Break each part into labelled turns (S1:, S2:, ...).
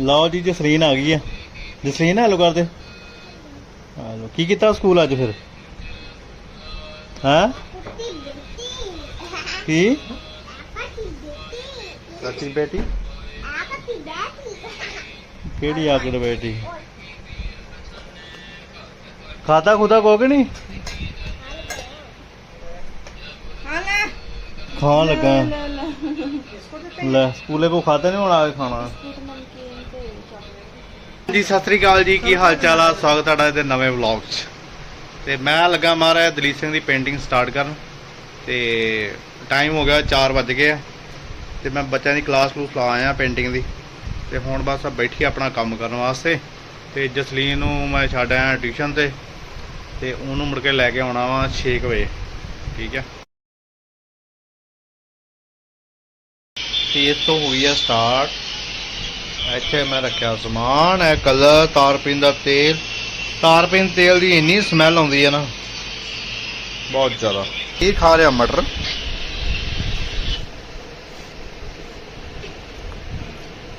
S1: ਲਓ ਜੀ ਜਸਰੀਨ ਆ ਗਈ ਆ। ਜਸਰੀਨ ਹੈਲੋ ਕਰ ਦੇ। ਹੈਲੋ ਕੀ ਕੀਤਾ ਸਕੂਲ ਅੱਜ ਫਿਰ? ਹਾਂ? ਕੀ? ਸੱਚੀ ਬੇਟੀ? ਕਿਹੜੀ ਆ ਕੇ ਬੇਟੀ? ਖਾਦਾ ਖੁਦਾ ਕੋ ਕਿ ਨਹੀਂ? ਖਾਣ। ਲੱਗਾ। ਲੈ ਸਕੂਲੇ ਕੋ ਖਾਦਾ ਨਹੀਂ ਹੁਣ ਆ ਕੇ ਖਾਣਾ ਜੀ, ਸਤਿ ਸ੍ਰੀ ਅਕਾਲ ਜੀ, ਕੀ ਹਾਲ ਚਾਲ ਆ? ਸਵਾਗਤ ਤੁਹਾਡਾ ਇਹਦੇ ਨਵੇਂ ਵਲੌਗ 'ਚ। ਤੇ ਮੈਂ ਲੱਗਾ ਮਾਰਾ ਦਲੀਪ ਸਿੰਘ ਦੀ ਪੇਂਟਿੰਗ ਸਟਾਰਟ ਕਰਨ। ਤੇ ਟਾਈਮ ਹੋ ਗਿਆ 4 ਵੱਜ ਗਏ ਆ। ਤੇ ਮੈਂ ਬੱਚਿਆਂ ਦੀ ਕਲਾਸ ਕਲੂਸ ਲਾ ਆਇਆ ਪੇਂਟਿੰਗ ਦੀ। ਤੇ ਹੁਣ ਬਸ ਆ ਬੈਠੀ ਆਪਣਾ ਕੰਮ ਕਰਨ ਵਾਸਤੇ। ਤੇ ਜਸਲੀਨ ਨੂੰ ਮੈਂ ਛੱਡ ਆਇਆ ਟਿਊਸ਼ਨ ਤੇ। ਤੇ ਉਹਨੂੰ ਮੁੜ ਕੇ ਲੈ ਕੇ ਆਉਣਾ ਵਾ 6 ਵਜੇ। ਠੀਕ ਹੈ ਤੇ ਇਸ ਤੋਂ ਹੋਈ ਆ ਸਟਾਰਟ ਇੱਥੇ ਮੈਂ ਰੱਖਿਆ ਸਮਾਨ ਹੈ ਕਲਰ ਤਾਰਪਿਨ ਦਾ ਤੇਲ। ਤਾਰਪਿਨ ਤੇਲ ਦੀ ਇੰਨੀ ਸਮੈਲ ਆਉਂਦੀ ਹੈ ਨਾ। ਬਹੁਤ ਜ਼ਿਆਦਾ। ਇਹ ਖਾ ਰਿਹਾ ਮਟਰ?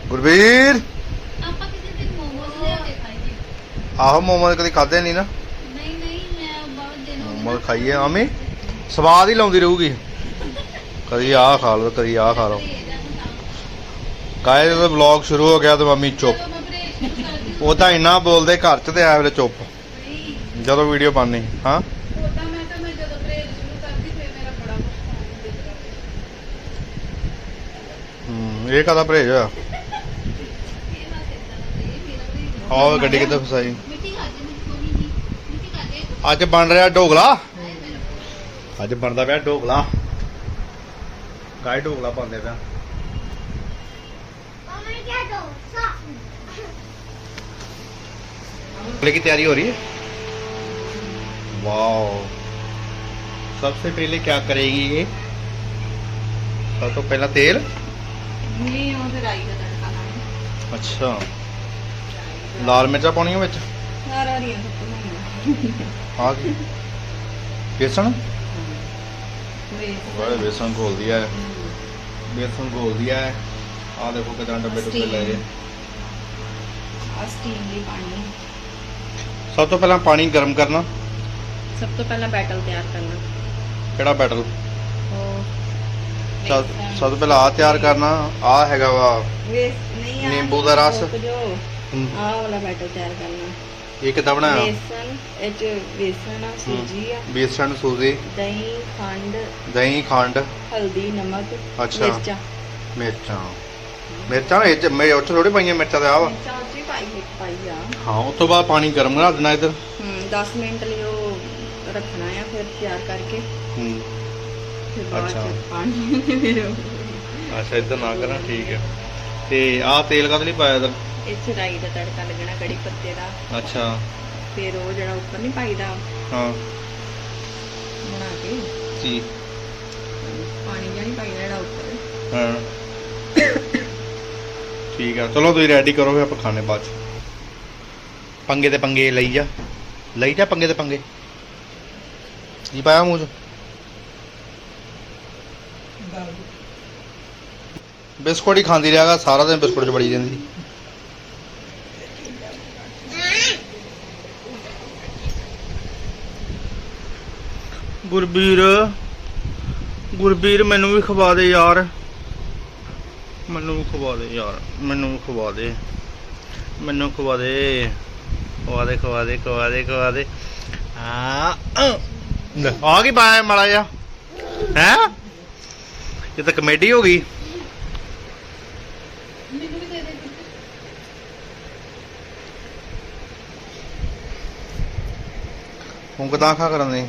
S1: ਗੁਰਵੀਰ?
S2: ਆਪਾਂ ਕਿਸੇ ਦਿਨ ਮੋਮੋਸ ਲਿਆ ਕੇ ਖਾਈਏ।
S1: ਆਹੋ ਮੋਮੋਸ ਕਦੀ ਖਾਦੇ ਨਹੀਂ ਨਾ?
S2: ਨਹੀਂ ਨਹੀਂ ਮੈਂ ਬਹੁਤ ਦਿਨ ਹੋ ਗਏ
S1: ਮੋਮੋਸ ਖਾਈਏ ਆਮੀ। ਸਵਾਦ ਹੀ ਲਾਉਂਦੀ ਰਹੂਗੀ। ਕਦੀ ਆਹ ਖਾ ਲਓ ਕਦੀ ਆਹ ਖਾ ਲਓ। ਕਾਇਦ ਦਾ ਵਲੌਗ ਸ਼ੁਰੂ ਹੋ ਗਿਆ ਤੇ ਮੰਮੀ ਚੁੱਪ। ਉਹ ਤਾਂ ਇੰਨਾ ਬੋਲਦੇ ਘਰ ਚ ਤੇ ਐ ਵੇਲੇ ਚੁੱਪ। ਜਦੋਂ ਵੀਡੀਓ ਬਣਨੀ ਹਾਂ?
S2: ਜਦੋਂ
S1: ਇਹ ਕਦਾ ਪਰਹੇਜ ਹੋਇਆ? ਆਹ ਗੱਡੀ ਕਿੱਥੇ ਫਸਾਈ? ਅੱਜ ਬਣ ਰਿਹਾ
S2: ਮੇਰੇ
S1: ਅੱਜ ਬਣਦਾ ਪਿਆ ਢੋਕਲਾ ਗਾਇ ਢੋਕਲਾ ਪਾਉਂਦੇ ਪਿਆ? ढोकले की तैयारी हो रही है वाओ सबसे पहले क्या करेगी ये सब तो पहला तेल
S2: ਨਹੀਂ ਉਹ ਤੇ ਰਾਈ ਦਾ ਤੜਕਾ ਲਾਣਾ
S1: ਅੱਛਾ ਲਾਲ ਮਿਰਚਾਂ ਪਾਉਣੀਆਂ ਵਿੱਚ
S2: ਸਾਰਾ ਰੀਆਂ ਸੁੱਕਣਾ
S1: ਆ ਕੀ बेसन
S2: ਵੇਸ
S1: वाह बेसन घोल दिया है बेसन घोल ਆ ਦੇਖੋ ਕਿਦਾਂ ਡੱਬੇ ਡੁੱਬੇ ਲਏ
S2: ਆ ਸਟੀਮ ਲਈ ਪਾਣੀ।
S1: ਸਭ ਤੋਂ ਪਹਿਲਾਂ ਪਾਣੀ ਗਰਮ ਕਰਨਾ।
S2: ਸਭ ਤੋਂ ਪਹਿਲਾਂ ਬੈਟਲ ਤਿਆਰ ਕਰਨਾ।
S1: ਕਿਹੜਾ ਬੈਟਲ ਸਭ ਤੋਂ ਪਹਿਲਾਂ ਆ ਤਿਆਰ ਕਰਨਾ। ਆ ਹੈਗਾ ਵਾ ਨਿੰਬੂ ਦਾ ਰਸ।
S2: ਬੈਟਲ ਤਿਆਰ ਕਰਨਾ।
S1: ਇਹ ਕਿਦਾਂ ਬਣਾਇਆ?
S2: ਬੇਸਨ ਇਹ ਚ ਬੇਸਨ ਸੂਜੀ ਆ।
S1: ਬੇਸਨ ਸੂਜੀ।
S2: ਦਹੀਂ ਖੰਡ।
S1: ਦਹੀਂ ਖੰਡ।
S2: ਹਲਦੀ ਨਮਕ
S1: ਅੱਛਾ।
S2: ਮਿਰਚਾਂ।
S1: ਮਿਰਚਾਂ। ਮਿਰਚਾਂ ਇਹ ਚ ਮੈਂ ਉੱਥੇ ਥੋੜੀ ਪਾਈਆਂ ਮਿਰਚਾਂ ਤੇ ਆ ਵਾ।
S2: ਵੀ ਪਾਈ ਇੱਕ ਪਾਈ ਆ।
S1: ਹਾਂ ਉਸ ਤੋਂ ਬਾਅਦ ਪਾਣੀ ਗਰਮ ਕਰਾ ਦੇਣਾ ਇੱਧਰ।
S2: ਹੂੰ 10 ਮਿੰਟ ਲਈ ਉਹ ਰੱਖਣਾ ਆ ਫਿਰ ਤਿਆਰ ਕਰਕੇ।
S1: ਹੂੰ।
S2: ਫਿਰ ਬਾਅਦ
S1: ਅੱਛਾ।
S2: ਚ ਪਾਣੀ ਫਿਰ ਉਹ-
S1: ਅੱਛਾ ਇੱਧਰ ਨਾ ਕਰਨਾ ਠੀਕ ਹੈ ਤੇ ਆਹ ਤੇਲ ਕਦ ਨਹੀਂ ਪਾਇਆ ਇੱਧਰ?
S2: ਚ ਰਾਈ ਦਾ ਤੜਕਾ ਲੱਗਣਾ ਕੜੀ ਪੱਤੇ ਦਾ।
S1: ਅੱਛਾ।
S2: ਫਿਰ ਉਹ ਜਿਹੜਾ ਉੱਪਰ ਨਹੀਂ ਪਾਈਦਾ
S1: ਹਾਂ।
S2: ਬਣਾ ਕੇ।
S1: ਜੀ।
S2: ਪਾਣੀ ਜਿਹਾ ਨਹੀਂ ਪਾਈਦਾ ਜਿਹੜਾ ਉੱਪਰ।
S1: ਹਾਂ। ਠੀਕ ਆ। ਚਲੋ ਤੁਸੀਂ ਰੈਡੀ ਕਰੋ, ਫਿਰ ਆਪਾਂ ਖਾਣੇ ਬਾਅਦ ਚ। ਪੰਗੇ ਤੇ ਪੰਗੇ ਲਈ ਜਾ। ਲਈ ਜਾ ਪੰਗੇ ਤੇ ਪੰਗੇ। ਕੀ ਪਾਇਆ ਮੂੰਹ ਚ? ਬਿਸਕੁਟ ਹੀ ਖਾਂਦੀ ਰਿਹਾਗਾ ਸਾਰਾ ਦਿਨ ਬਿਸਕੁਟ ਚ ਬੜੀ ਜਾਂਦੀ ਗੁਰਬੀਰ ਗੁਰਬੀਰ ਮੈਨੂੰ ਵੀ ਖਵਾ ਦੇ ਯਾਰ। ਮੈਨੂੰ ਖਵਾ ਦੇ ਯਾਰ, ਮੈਨੂੰ ਖਵਾ ਦੇ। ਮੈਨੂੰ ਖਵਾ ਦੇ। ਖਵਾ ਦੇ ਖਵਾ ਦੇ ਖਵਾ ਦੇ ਖਵਾ ਦੇ। ਆ ਆ ਕੀ ਪਾਇਆ ਮਾੜਾ ਜਿਹਾ। ਹੈ? ਇਹ ਤਾਂ ਕਮੇਡੀ ਹੋ ਗਈ।
S2: ਮੈਨੂੰ ਵੀ ਦੇ ਦੇ
S1: ਹੁਣ ਕਿਦਾਂ ਖਾ ਕਰਨ ਦੇ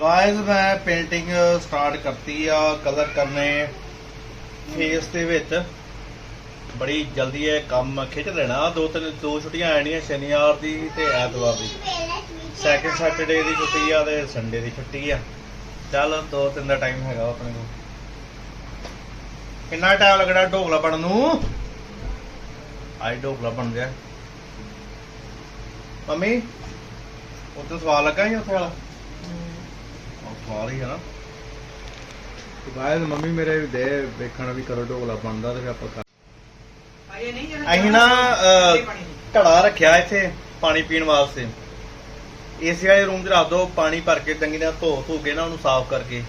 S1: ਸੋ ਮੈਂ ਪੇਂਟਿੰਗ ਸਟਾਰਟ ਕਰਤੀ ਆ ਕਲਰ ਕਰਨੇ ਫੇਸ ਦੇ ਵਿੱਚ। ਬੜੀ ਜਲਦੀ ਇਹ ਕੰਮ ਖਿੱਚ ਲੈਣਾ। ਦੋ ਤਿੰਨ, ਦੋ ਛੁੱਟੀਆਂ ਆਣੀਆਂ ਸ਼ਨੀਵਾਰ ਦੀ ਤੇ ਐਤਵਾਰ ਦੀ। ਸੈਕਿੰਡ ਸੈਟਰਡੇ ਦੀ ਛੁੱਟੀ ਆ ਤੇ ਸੰਡੇ ਦੀ ਛੁੱਟੀ ਆ। ਚੱਲ, ਦੋ ਤਿੰਨ ਦਾ ਟਾਈਮ ਹੈਗਾ ਆਪਣੇ ਕੋਲ। ਕਿੰਨਾ ਟਾਈਮ ਲੱਗਣਾ ਢੋਕਲਾ ਬਣਨ ਨੂੰ? ਆਈ ਢੋਕਲਾ ਬਣ ਗਿਆ। ਮੰਮੀ ਉੱਥੇ ਸਵਾਲ ਲੱਗਾ ਹੀ ਉੱਥੇ ਵਾਲਾ? ਸਵਾਲ ਹੀ ਹੈ ਨਾ। ਗਾਇਸ ਮੰਮੀ ਮੇਰੇ ਦੇ ਵੇਖਣ ਵੀ ਕਰੋ ਢੋਕਲਾ ਬਣਦਾ ਤੇ ਫਿਰ ਆਪਾਂ
S3: ਨਹੀਂ
S1: ਅਸੀਂ ਨਾ ਅਹ, ਘੜਾ ਰੱਖਿਆ ਇੱਥੇ ਪਾਣੀ ਪੀਣ ਵਾਸਤੇ। ਏਸੀ ਵਾਲੇ ਰੂਮ 'ਚ ਰੱਖ ਦੋ ਪਾਣੀ ਭਰ ਕੇ ਚੰਗੀ ਤਰ੍ਹਾਂ ਧੋ ਧੋ ਕੇ ਨਾ ਉਹਨੂੰ ਸਾਫ਼ ਕਰਕੇ।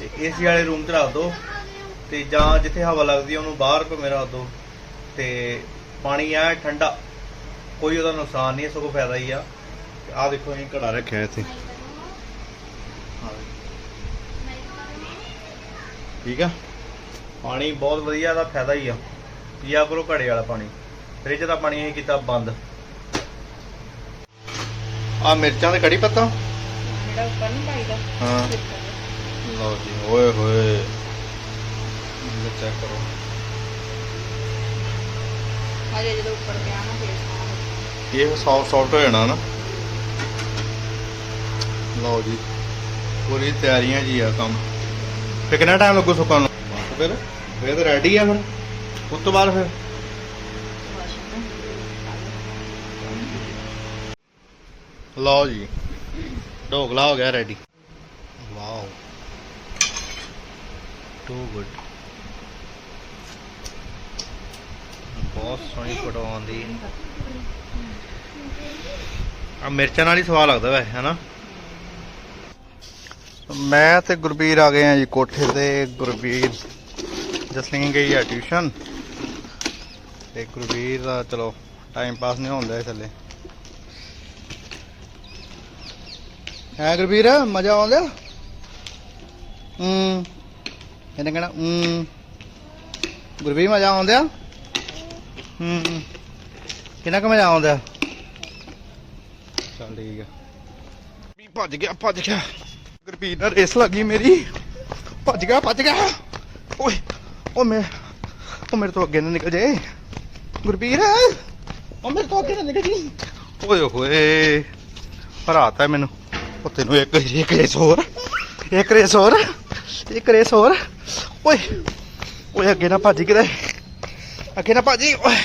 S1: ਤੇ ਏਸੀ ਵਾਲੇ ਰੂਮ 'ਚ ਰੱਖ ਦੋ। ਤੇ ਜਾਂ ਜਿੱਥੇ ਹਵਾ ਲੱਗਦੀ ਆ ਉਹਨੂੰ ਬਾਹਰ ਭਾਵੇਂ ਰੱਖ ਦੋ। ਤੇ ਪਾਣੀ ਆ ਠੰਡਾ। ਕੋਈ ਉਹਦਾ ਨੁਕਸਾਨ ਨਹੀਂ ਹੈ ਸਗੋਂ ਫਾਇਦਾ ਹੀ ਆ। ਆ ਦੇਖੋ ਅਸੀਂ ਘੜਾ ਰੱਖਿਆ ਇੱਥੇ ਆਹ ਦੇਖੋ। ਠੀਕ ਆ? ਪਾਣੀ ਬਹੁਤ ਵਧੀਆ ਦਾ ਫਾਇਦਾ ਹੀ ਆ। ਪੀਆ ਕਰੋ ਘੜੇ ਵਾਲਾ ਪਾਣੀ। ਫ੍ਰਿਜ ਦਾ ਪਾਣੀ ਇਹ ਕੀਤਾ ਬੰਦ। ਆ ਮਿਰਚਾਂ ਤੇ ਕੜੀ ਪੱਤਾ?
S2: ਜਿਹੜਾ ਉੱਪਰ ਨਹੀਂ ਪਾਈਦਾ
S1: ਹਾਂ। ਲਓ ਜੀ ਓਏ ਹੋਏ। ਇਹ ਚੈੱਕ ਕਰੋ।
S2: ਹਜੇ ਜਦੋਂ ਉੱਪਰ ਪਿਆ ਨਾ ਫੇਰ।
S1: ਇਹ ਸੌਫਟ ਸੌਫਟ ਹੋ ਜਾਣਾ ਨਾ। ਲਓ ਜੀ। ਪੂਰੀ ਤਿਆਰੀਆਂ ਜੀ ਆ ਕੰਮ। ਤੇ ਕਿੰਨਾ ਟਾਈਮ ਲੱਗੂ ਸੁੱਕਣ ਨੂੰ? ਬਸ ਫਿਰ ਫਿਰ ਤਾਂ ਰੈਡੀ ਆ ਫਿਰ ਉਸ ਤੋਂ ਬਾਅਦ ਫਿਰ। ਲਓ ਜੀ, ਢੋਕਲਾ ਹੋ ਗਿਆ ਰੈਡੀ ਵਾਓ। ਟੂ ਗੁੱਡ ਬਹੁਤ ਸੋਹਣੀ ਫੋਟੋ ਆਉਂਦੀ। ਆ ਮਿਰਚਾਂ ਨਾਲ ਹੀ ਸਵਾਦ ਲੱਗਦਾ ਵੈਸੇ, ਹੈਨਾ? ਮੈਂ ਤੇ ਗੁਰਬੀਰ ਆ ਗਏ ਆ ਜੀ ਕੋਠੇ ਤੇ। ਗੁਰਬੀਰ ਜਸਲੀਨ ਗਈ ਆ ਟਿਊਸ਼ਨ। ਤੇ ਗੁਰਬੀਰ ਦਾ ਚਲੋ ਟਾਈਮ ਪਾਸ ਨਹੀਂ ਹੁੰਦਾ ਇਹ ਥੱਲੇ। ਹੈ ਗੁਰਬੀਰ, ਮਜ਼ਾ ਆਉਂਦਾ? ਹੂੰ। ਇਹਨੇ ਕਹਿਣਾ, ਹੂੰ। ਗੁਰਬੀਰ, ਮਜ਼ਾ ਆਉਂਦਾ? ਹੂੰ। ਕਿੰਨਾ ਕੁ ਮਜ਼ਾ ਆਉਂਦਾ? ਚੱਲ ਠੀਕ ਆ। ਵੀ ਭੱਜ ਗਿਆ ਭੱਜ ਗਿਆ। ਗੁਰਬੀਰ ਨਾਲ ਰੇਸ ਲੱਗੀ ਮੇਰੀ। ਭੱਜ ਗਿਆ ਭੱਜ ਗਿਆ। ਓਏ ਉਹ ਮੈਂ ਉਹ ਮੇਰੇ ਤੋਂ ਅੱਗੇ ਨਾ ਨਿਕਲ ਜੇ। ਗੁਰਬੀਰ ਉਹ ਮੇਰੇ ਤੋਂ ਅੱਗੇ ਨਾ ਨਿਕਲ ਜੀ। ਓਏ ਹੋਏ ਹਰਾਤਾ ਮੈਨੂੰ ਉਹ ਤੈਨੂੰ ਇੱਕ ਇੱਕ ਰੇਸ ਹੋਰ, ਇੱਕ ਰੇਸ ਹੋਰ, ਇੱਕ ਰੇਸ ਹੋਰ। ਓਏ ਓਏ ਅੱਗੇ ਨਾ ਭੱਜ ਕਿਤੇ। ਅੱਗੇ ਨਾ ਭੱਜੀ ਓਏ।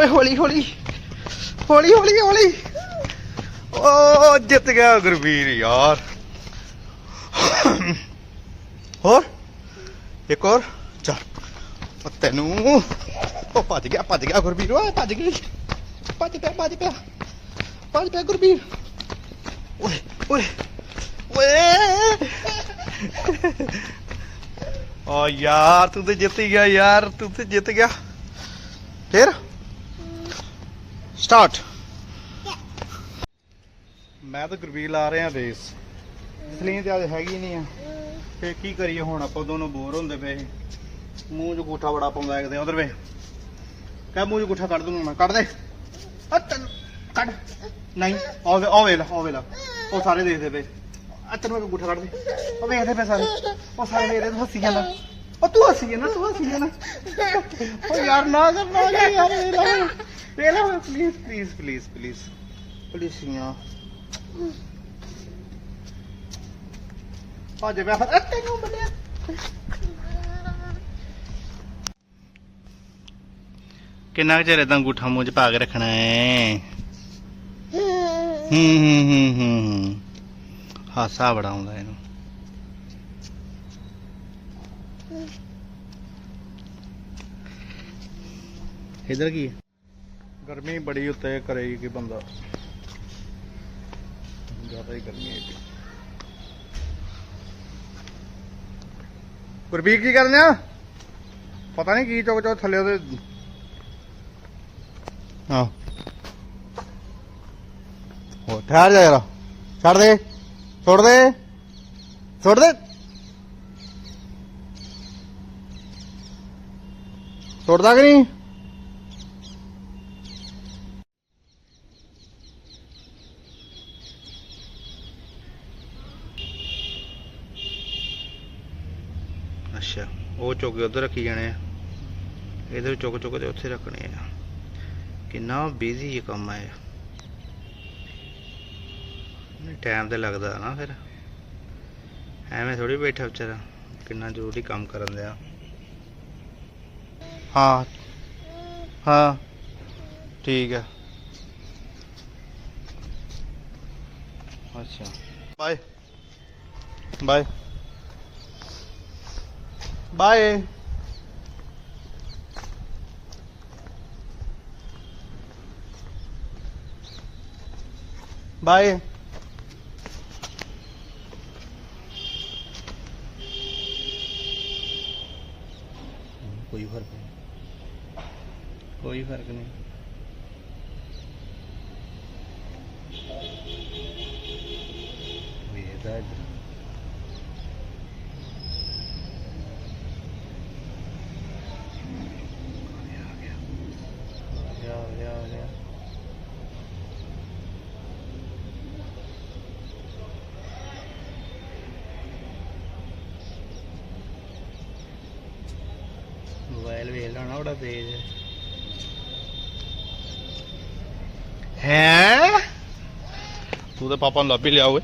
S1: ਓਏ ਹੌਲੀ ਹੌਲੀ ਹੌਲੀ ਹੌਲੀ ਹੌਲੀ। ਓ, ਜਿੱਤ ਗਿਆ ਗੁਰਵੀਰ ਯਾਰ। ਹੋਰ? ਇੱਕ ਹੋਰ? ਚੱਲ। ਤੈਨੂੰ ਉਹ ਭੱਜ ਗਿਆ ਭੱਜ ਗਿਆ ਗੁਰਵੀਰ ਓਏ ਭੱਜ ਗਈ। ਭੱਜ ਪਿਆ ਭੱਜ ਪਿਆ। ਭੱਜ ਪਿਆ ਗੁਰਵੀਰ ਓਏ ਓਏ ਓਏ। ਓ ਯਾਰ, ਤੂੰ ਤੇ ਜਿੱਤ ਗਿਆ ਯਾਰ, ਤੂੰ ਤੇ ਜਿੱਤ ਗਿਆ। ਫਿਰ? ਸਟਾਰਟ। ਮੈਂ ਤਾਂ ਗੁਰਬੀਰ ਲਾ ਰਿਹਾ ਰੇਸ। ਸਲੀਨ ਤੇ ਅੱਜ ਹੈਗੀ ਨਹੀਂ ਆ। ਫੇ ਕੀ ਕਰੀਏ ਹੁਣ? ਆਪਾਂ ਦੋਨੋਂ ਬੋਰ ਹੁੰਦੇ ਪਏ ਸੀ। ਮੂੰਹ 'ਚ ਗੂਠਾ ਬੜਾ ਪਾਉਂਦਾ ਇੱਕ ਦੇ ਉਧਰ ਵੇ। ਕਹਿ ਮੂੰਹ 'ਚ ਗੂਠਾ ਕੱਢ ਦੂੰਗਾ ਮੈਂ ਕੱਢ ਦੇ। ਆ ਤੈਨੂੰ ਕੱਢ। ਨਹੀਂ ਆਵੇ ਆਵੇ ਲਾ ਆਵੇ ਲਾ ਉਹ ਸਾਰੇ ਦੇਖਦੇ ਪਏ। ਆ ਤੈਨੂੰ ਮੈਂ ਗੂਠਾ ਕੱਢ ਦੇ। ਉਹ ਵੇਖਦੇ ਪਏ ਸਾਰੇ। ਉਹ ਸਾਰੇ ਵੇਖਦੇ ਤੂੰ ਹੱਸੀ ਜਾਂਦਾ। ਉਹ ਤੂੰ ਹੱਸੀ ਜਾਂਦਾ, ਤੂੰ ਹੱਸੀ ਜਾਂਦਾ। ਉਹ ਯਾਰ, ਨਾ ਕਰ ਨਾ ਕਰ ਯਾਰ ਵੇਖ ਲੈ ਵੇਖ ਲੈ please please please please please ਯਾ ਭੱਜ ਪਿਆ ਫਿਰ। ਤੈਨੂੰ ਬੰਦਿਆ ਕਿੰਨਾ ਕੁ ਚਿਰ ਇਦਾਂ ਅੰਗੂਠਾ ਮੂੰਹ 'ਚ ਪਾ ਕੇ ਰੱਖਣਾ ਹੈ? ਹੂੰ ਹੂੰ ਹੂੰ ਹੂੰ ਹੂੰ। ਹਾਸਾ ਬੜਾ ਆਉਂਦਾ ਇਹਨੂੰ। ਇਧਰ ਕੀ ਹੈ? ਗਰਮੀ ਬੜੀ ਉੱਤੇ ਕਰੇਗੀ ਕਿ ਬੰਦਾ? ਜ਼ਿਆਦਾ ਹੀ ਗਰਮੀ ਹੈ ਇੱਥੇ। ਗੁਰਬੀਰ ਕੀ ਕਰਨਿਆ ਪਤਾ ਨਹੀਂ ਕੀ ਚੁੱਕ ਚੁੱਕ ਥੱਲੇ ਉਹਦੇ ਹਾਂ ਹੋ ਠਹਿਰ ਜਾ ਯਾਰ ਛੱਡ ਦੇ। ਛੋੜ ਦੇ। ਛੋੜ ਦੇ। ਛੋੜਦਾ ਕਿ ਨਹੀਂ ਅੱਛਾ ਉਹ ਚੁੱਕ ਕੇ ਉਧਰ ਰੱਖੀ ਜਾਣੇ ਆ। ਇਧਰ ਚੁੱਕ ਚੁੱਕ ਤੇ ਉੱਥੇ ਰੱਖਣੇ ਆ। ਕਿੰਨਾ ਬਿਜ਼ੀ ਇਹ ਕੰਮ ਹੈ ਟਾਈਮ ਤੇ ਲੱਗਦਾ ਨਾ ਫਿਰ। ਐਵੇਂ ਥੋੜੀ ਬੈਠਾ ਵਿਚਾਰਾ, ਕਿੰਨਾ ਜ਼ਰੂਰੀ ਕੰਮ ਕਰਨ ਦਿਆ। ਹਾਂ ਹਾਂ, ਠੀਕ ਹੈ ਅੱਛਾ। ਬਾਏ ਬਾਏ ਬਾਏ ਬਾਏ ਕੋਈ ਫ਼ਰਕ ਨਹੀਂ ਕੋਈ ਫ਼ਰਕ ਨਹੀਂ ਵੇਦਾ ਇੱਧਰ ਆ ਗਿਆ ਆ ਗਿਆ ਆ ਗਿਆ ਆ ਗਿਆ ਮੋਬਾਈਲ ਵੇਖ ਲੈਣਾ ਬੜਾ ਤੇਜ਼ ਹੈ ਤੂੰ ਤੇ ਪਾਪਾ ਨੂੰ ਲੱਭ ਹੀ ਲਿਆ ਓਏ